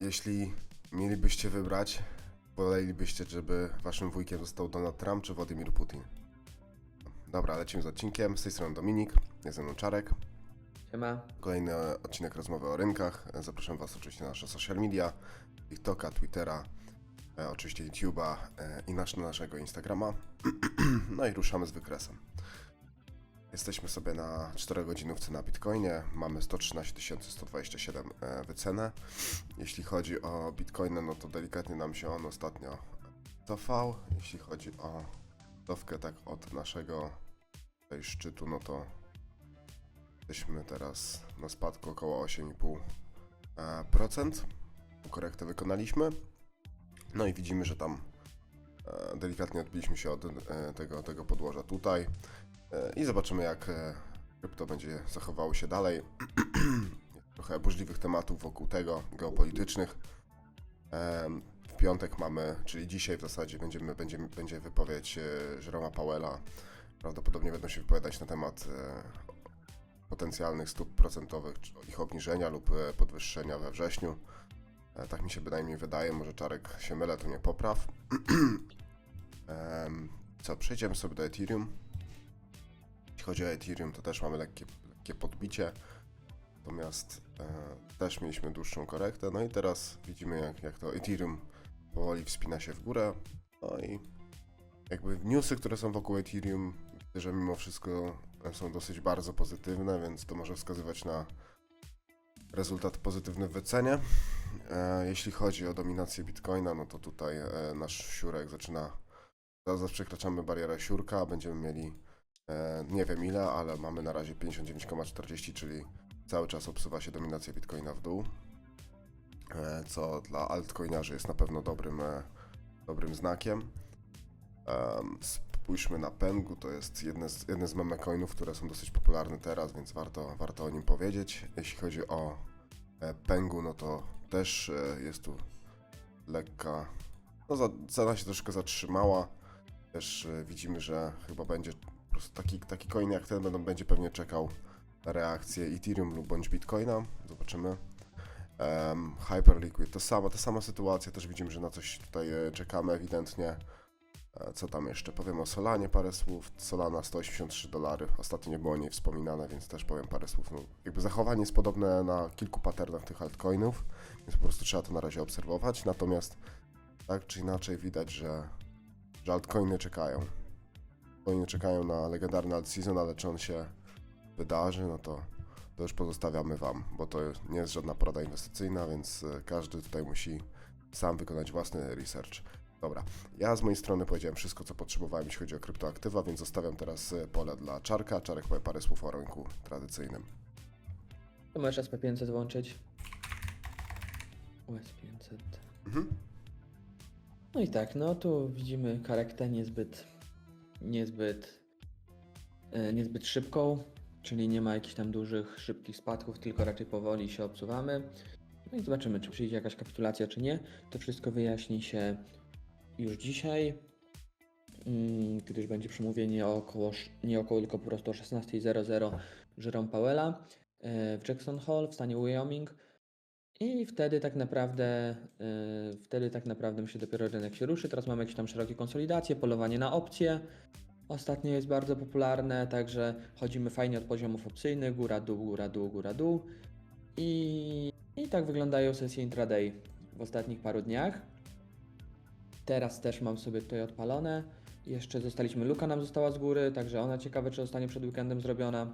Jeśli mielibyście wybrać, wolelibyście, żeby waszym wujkiem został Donald Trump czy Władimir Putin? Dobra, lecimy z odcinkiem. Z tej strony Dominik, jest ze mną Czarek. Siema. Kolejny odcinek rozmowy o rynkach. Zapraszam was oczywiście na nasze social media, TikToka, Twittera, e, oczywiście YouTube'a e, i nasz, naszego Instagrama. no i ruszamy z wykresem. Jesteśmy sobie na 4 godzinówce na Bitcoinie. Mamy 113 127 e, wycenę. Jeśli chodzi o Bitcoina, no to delikatnie nam się on ostatnio cofał. Jeśli chodzi o cofkę tak od naszego tutaj szczytu, no to jesteśmy teraz na spadku około 8,5%. Korektę wykonaliśmy. No i widzimy, że tam e, delikatnie odbiliśmy się od e, tego, tego podłoża tutaj. E, I zobaczymy, jak e, krypto będzie zachowało się dalej. Trochę burzliwych tematów wokół tego, geopolitycznych. W piątek mamy, czyli dzisiaj w zasadzie będziemy, będziemy, będzie wypowiedź Jeroma Powella. Prawdopodobnie będą się wypowiadać na temat potencjalnych stóp procentowych, czy ich obniżenia lub podwyższenia we wrześniu. Tak mi się bynajmniej wydaje, może Czarek się mylę, to mnie popraw. Em, Co, przejdziemy sobie do Ethereum. Jeśli chodzi o Ethereum, to też mamy lekkie, lekkie podbicie. Natomiast e, też mieliśmy dłuższą korektę. No i teraz widzimy, jak, jak to Ethereum powoli wspina się w górę. No i jakby newsy, które są wokół Ethereum, widzę, że mimo wszystko są dosyć bardzo pozytywne, więc to może wskazywać na rezultat pozytywny w wycenie. E, jeśli chodzi o dominację Bitcoina, no to tutaj e, nasz siurek zaczyna. Zaraz przekraczamy barierę siurka, będziemy mieli e, nie wiem ile, ale mamy na razie 59,40, czyli cały czas obsuwa się dominacja Bitcoina w dół. E, co dla altcoinarzy jest na pewno dobrym, e, dobrym znakiem. Em, spójrzmy na Pengu, to jest jedne z, jedne z meme coinów, które są dosyć popularne teraz, więc warto, warto o nim powiedzieć. Jeśli chodzi o e, Pengu, no to też e, jest tu lekka, no za, cena się troszkę zatrzymała. Też e, widzimy, że chyba będzie po prostu taki, taki coin jak ten będą, będzie pewnie czekał na reakcję Ethereum lub bądź Bitcoina. Zobaczymy. Um, Hyperliquid, to sama, ta sama sytuacja, też widzimy, że na coś tutaj e, czekamy ewidentnie. E, Co tam jeszcze? Powiem o Solanie parę słów. Solana 183 dolary. Ostatnio nie było o niej wspominane, więc też powiem parę słów. No, jakby zachowanie jest podobne na kilku patternach tych altcoinów, więc po prostu trzeba to na razie obserwować. Natomiast tak czy inaczej widać, że, że altcoiny czekają. Altcoiny czekają na legendarny alt season, ale czy on się wydarzy, no to, to już pozostawiamy Wam, bo to nie jest żadna porada inwestycyjna, więc e, każdy tutaj musi sam wykonać własny research. Dobra, ja z mojej strony powiedziałem wszystko, co potrzebowałem, jeśli chodzi o kryptoaktywa, więc zostawiam teraz e, pole dla Czarka. Czarek powie parę słów o rynku tradycyjnym. To możesz SP500 włączyć. US500. Mhm. No i tak, no tu widzimy karektę niezbyt, niezbyt, e, niezbyt szybką, czyli nie ma jakichś tam dużych, szybkich spadków, tylko raczej powoli się obsuwamy. No i zobaczymy, czy przyjdzie jakaś kapitulacja, czy nie. To wszystko wyjaśni się już dzisiaj, mm, gdyż będzie przemówienie około, nie około, tylko po prostu o 16.00 Jerome Powella e, w Jackson Hole w stanie Wyoming. I wtedy tak naprawdę, yy, wtedy tak naprawdę myślę dopiero rynek się ruszy. Teraz mamy jakieś tam szerokie konsolidacje, polowanie na opcje. Ostatnio jest bardzo popularne, także chodzimy fajnie od poziomów opcyjnych, góra, dół, góra, dół, góra, dół. I, I tak wyglądają sesje intraday w ostatnich paru dniach. Teraz też mam sobie tutaj odpalone. Jeszcze zostaliśmy, luka nam została z góry, także ona ciekawe, czy zostanie przed weekendem zrobiona.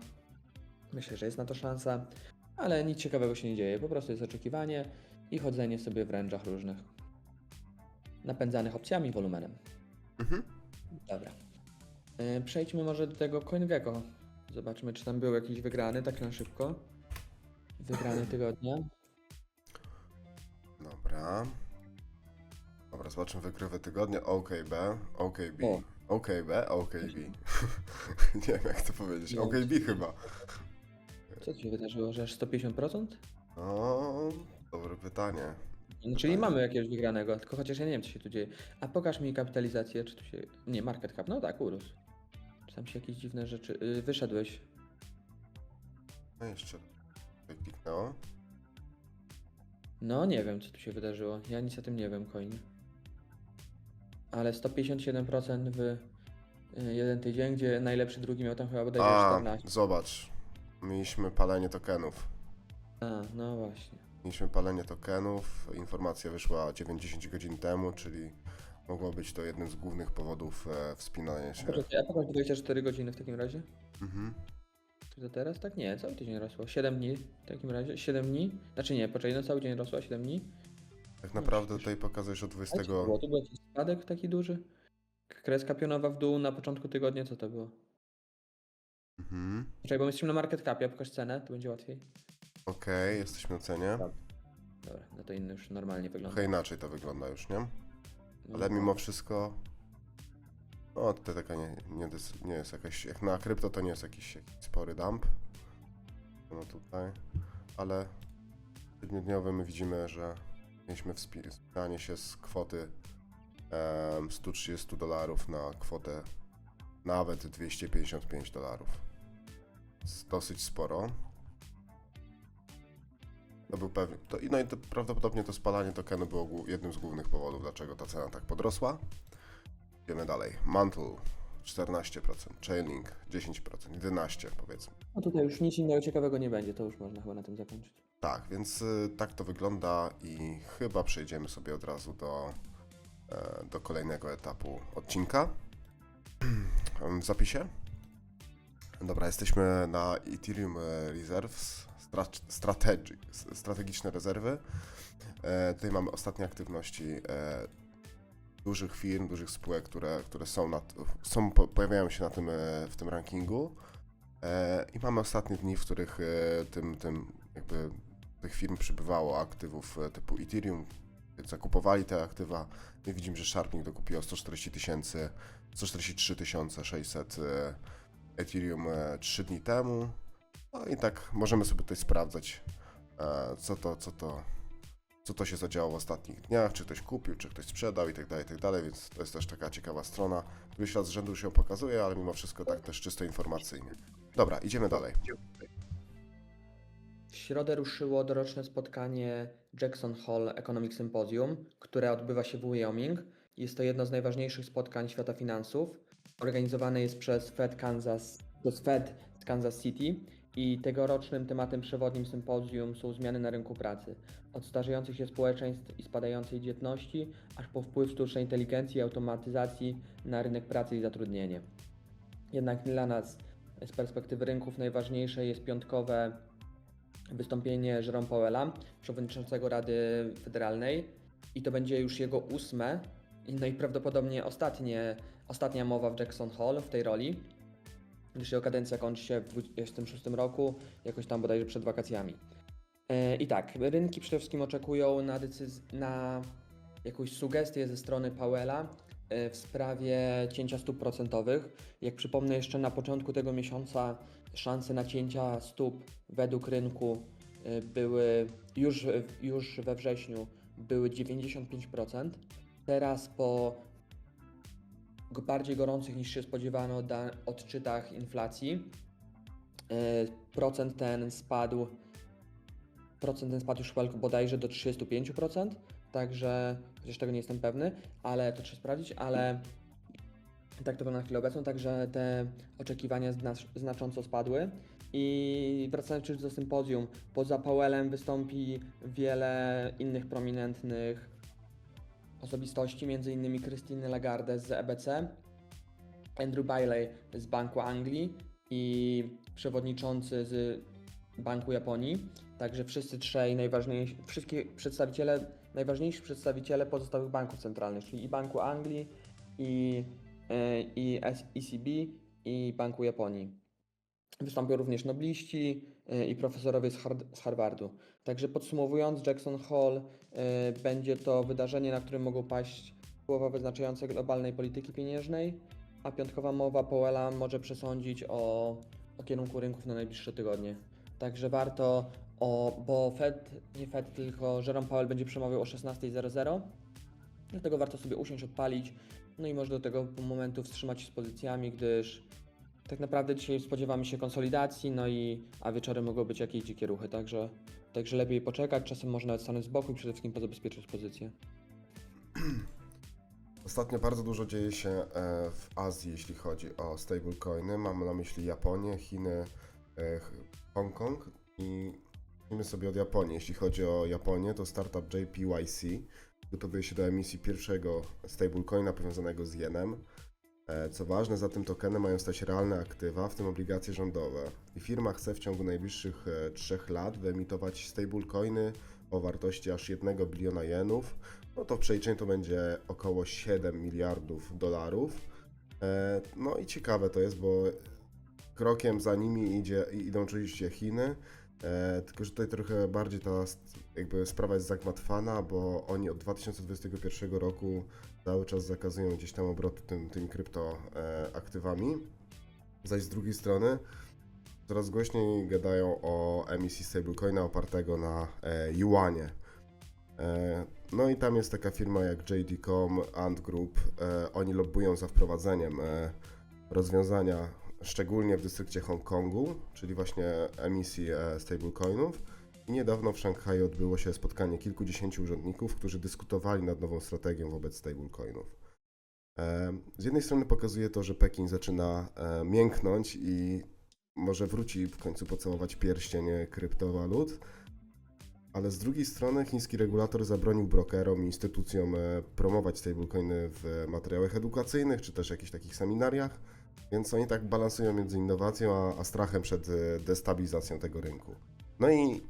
Myślę, że jest na to szansa ale nic ciekawego się nie dzieje. Po prostu jest oczekiwanie i chodzenie sobie w ręczach różnych. Napędzanych opcjami i wolumenem. Mhm. Dobra. E, Przejdźmy może do tego CoinGecko. Zobaczmy, czy tam był jakiś wygrany, tak na szybko. Wygrany tygodnia. Dobra. Dobra, zobaczymy wygrywy tygodnia. OKB, OKB, O. OKB, OKB. nie wiem jak to powiedzieć. OKB chyba. Co ci się wydarzyło, że aż 150%? No, dobre pytanie. No, czyli mamy jakiegoś wygranego, tylko chociaż ja nie wiem, co się tu dzieje. A pokaż mi kapitalizację, czy tu się... Nie, market cap, no tak, urósł. Czy tam się jakieś dziwne rzeczy... Yy, wyszedłeś. No jeszcze tutaj kliknęło. No nie wiem, co tu się wydarzyło. Ja nic o tym nie wiem, coin. Ale 157% w y, jeden tydzień, gdzie najlepszy drugi miał tam chyba bodajże A, 14. zobacz. Mieliśmy palenie tokenów. A, no właśnie. Mieliśmy palenie tokenów. Informacja wyszła 9-10 godzin temu, czyli mogło być to jednym z głównych powodów e, wspinania się. Poczekaj, a pokaż 24 godziny w takim razie. Mhm. Czy to teraz? Tak nie, cały tydzień rosło. 7 dni w takim razie. 7 dni? Znaczy nie, poczekaj, no cały dzień rosło, 7 dni. Tak naprawdę tutaj pokazujesz od A co 20. to było? To był jakiś spadek taki duży? Kreska pionowa w dół na początku tygodnia, co to było? Mhm. Czekaj, bo my jesteśmy na market capie, pokaż cenę, to będzie łatwiej. Okej, jesteśmy na cenie. Tak. Dobra, no to inny już normalnie wygląda. Trochę inaczej to wygląda już, nie? No, Ale mimo wszystko. No, tutaj taka nie, nie, dys- nie jest jakaś. Jak na krypto to nie jest jakiś, jakiś spory dump. No tutaj. Ale w tygodniowym my widzimy, że mieliśmy wspi- wspinanie się z kwoty em, 130 dolarów na kwotę nawet 255 dolarów. Dosyć sporo. To był pewnie. To, no i to prawdopodobnie to spalanie tokenu było jednym z głównych powodów, dlaczego ta cena tak podrosła. Idziemy dalej. Mantle 14%, Chainlink 10%, 11% powiedzmy. No tutaj już nic innego ciekawego nie będzie, to już można chyba na tym zakończyć. Tak, więc y, tak to wygląda i chyba przejdziemy sobie od razu do, e, do kolejnego etapu odcinka. W zapisie. Dobra, jesteśmy na Ethereum e, Reserves, stra- strategy, s- strategiczne rezerwy. E, tutaj mamy ostatnie aktywności e, dużych firm, dużych spółek, które, które są, na, są po, pojawiają się na tym, e, w tym rankingu. E, I mamy ostatnie dni, w których e, tym, tym jakby tych firm przybywało aktywów typu Ethereum, zakupowali te aktywa. My widzimy, że Sharpnik dokupiło 140 tysięcy, 143 600 e, Ethereum 3 dni temu. No i tak możemy sobie tutaj sprawdzać, e, co to, co to, co to się zadziało w ostatnich dniach, czy ktoś kupił, czy ktoś sprzedał i tak dalej, tak dalej, więc to jest też taka ciekawa strona. Któryś raz z rzędu się pokazuje, ale mimo wszystko tak też czysto informacyjnie. Dobra, idziemy dalej. W środę ruszyło doroczne spotkanie Jackson Hole Economic Symposium, które odbywa się w Wyoming. Jest to jedno z najważniejszych spotkań świata finansów. Organizowane jest przez Fed Kansas, przez Fed z Kansas City i tegorocznym tematem przewodnim sympozjum są zmiany na rynku pracy. Od starzejących się społeczeństw i spadającej dzietności, aż po wpływ sztucznej inteligencji i automatyzacji na rynek pracy i zatrudnienie. Jednak dla nas z perspektywy rynków najważniejsze jest piątkowe wystąpienie Jerome Powella, przewodniczącego Rady Federalnej i to będzie już jego ósme no i prawdopodobnie ostatnie, ostatnia mowa w Jackson Hall w tej roli, gdyż jego kadencja kończy się w 2026 roku, jakoś tam bodajże przed wakacjami. E, I tak, rynki przede wszystkim oczekują na, decyz- na jakąś sugestię ze strony Powella w sprawie cięcia stóp procentowych. Jak przypomnę jeszcze na początku tego miesiąca szanse na cięcia stóp według rynku y, były już, już we wrześniu były 95%. Teraz po bardziej gorących niż się spodziewano odczytach inflacji y, procent ten spadł procent ten spadł już bodajże do 35%, także chociaż tego nie jestem pewny, ale to trzeba sprawdzić, ale tak to na chwilę obecną, także te oczekiwania zna- znacząco spadły. I wracając już do sympozjum, poza Powellem wystąpi wiele innych prominentnych osobistości, m.in. Christine Lagarde z EBC, Andrew Bailey z Banku Anglii i przewodniczący z Banku Japonii. Także wszyscy trzej najważniejsi, wszystkie przedstawiciele, najważniejsi przedstawiciele pozostałych banków centralnych, czyli i Banku Anglii, i, e, i ECB, i Banku Japonii. Wystąpią również nobliści e, i profesorowie z Harvardu. Także podsumowując, Jackson Hall e, będzie to wydarzenie, na którym mogą paść słowa wyznaczające globalnej polityki pieniężnej, a piątkowa mowa Powella może przesądzić o, o kierunku rynków na najbliższe tygodnie. Także warto, o, bo Fed, nie Fed, tylko Jerome Powell będzie przemawiał o 16.00, dlatego warto sobie usiąść, odpalić, no i może do tego momentu wstrzymać się z pozycjami, gdyż tak naprawdę dzisiaj spodziewamy się konsolidacji, no i a wieczorem mogą być jakieś dzikie ruchy, także, także lepiej poczekać, czasem można nawet stanąć z boku i przede wszystkim pozabezpieczyć pozycję. Ostatnio bardzo dużo dzieje się e, w Azji, jeśli chodzi o stablecoiny. Mam na myśli Japonię, Chiny, Ch- Hongkong i zacznijmy sobie od Japonii. Jeśli chodzi o Japonię, to startup JPYC gotowuje się do emisji pierwszego stablecoina powiązanego z jenem. E, Co ważne, za tym tokenem mają stać realne aktywa, w tym obligacje rządowe. I firma chce w ciągu najbliższych e, trzech lat wyemitować stablecoiny o wartości aż 1 biliona jenów, no to w przeliczeniu to będzie około 7 miliardów dolarów. E, No i ciekawe to jest, bo krokiem za nimi idzie, idą oczywiście Chiny, e, tylko że tutaj trochę bardziej ta jakby sprawa jest zagmatwana, bo oni od 2021 roku cały czas zakazują gdzieś tam obrotu tym, tymi kryptoaktywami. Zaś z drugiej strony coraz głośniej gadają o emisji stablecoina opartego na e, yuanie. E, No i tam jest taka firma jak JD.com, Ant Group. E, Oni lobbują za wprowadzeniem e, rozwiązania, szczególnie w dystrykcie Hongkongu, czyli właśnie emisji e, stablecoinów. I niedawno w Szanghaju odbyło się spotkanie kilkudziesięciu urzędników, którzy dyskutowali nad nową strategią wobec stablecoinów. E, Z jednej strony pokazuje to, że Pekin zaczyna e, mięknąć i może wróci w końcu pocałować pierścień kryptowalut, ale z drugiej strony chiński regulator zabronił brokerom i instytucjom promować stablecoiny w materiałach edukacyjnych czy też jakichś takich seminariach, więc oni tak balansują między innowacją a, a strachem przed e, destabilizacją tego rynku. No i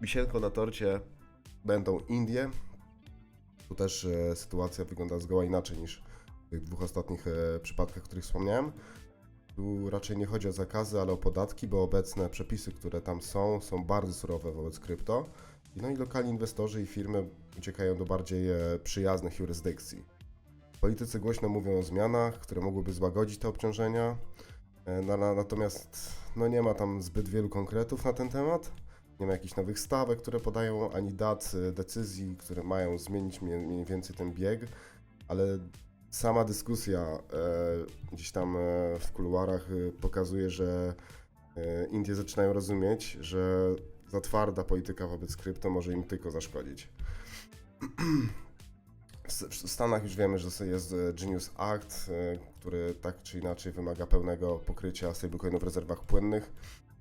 wisienką na torcie będą Indie. Tu też e, sytuacja wygląda zgoła inaczej niż w tych dwóch ostatnich e, przypadkach, o których wspomniałem. Tu raczej nie chodzi o zakazy, ale o podatki, bo obecne przepisy, które tam są, są bardzo surowe wobec krypto. No i lokalni inwestorzy i firmy uciekają do bardziej e, przyjaznych jurysdykcji. Politycy głośno mówią o zmianach, które mogłyby złagodzić te obciążenia, e, na, natomiast no nie ma tam zbyt wielu konkretów na ten temat. Nie ma jakichś nowych stawek, które podają, ani dat e, decyzji, które mają zmienić mniej więcej ten bieg, ale sama dyskusja e, gdzieś tam e, w kuluarach e, pokazuje, że e, Indie zaczynają rozumieć, że za twarda polityka wobec krypto może im tylko zaszkodzić. W Stanach już wiemy, że jest e, Genius Act, e, który tak czy inaczej wymaga pełnego pokrycia stablecoinów w rezerwach płynnych,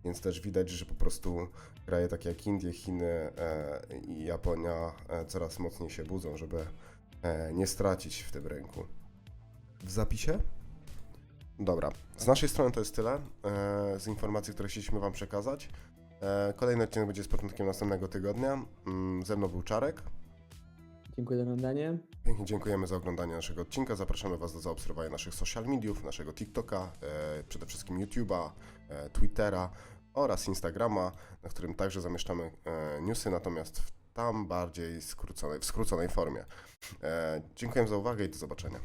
więc też widać, że po prostu kraje takie jak Indie, Chiny e, i Japonia coraz mocniej się budzą, żeby nie stracić w tym rynku. W zapisie? Dobra, z naszej strony to jest tyle z informacji, które chcieliśmy Wam przekazać. Kolejny odcinek będzie z początkiem następnego tygodnia. Mm, Ze mną był Czarek. Dziękuję za oglądanie. Pięknie dziękujemy za oglądanie naszego odcinka. Zapraszamy Was do zaobserwowania naszych social mediów, naszego TikToka, e, przede wszystkim YouTube'a, e, Twittera oraz Instagrama, na którym także zamieszczamy e, newsy, natomiast w tam bardziej skróconej, w skróconej formie. E, dziękuję za uwagę i do zobaczenia.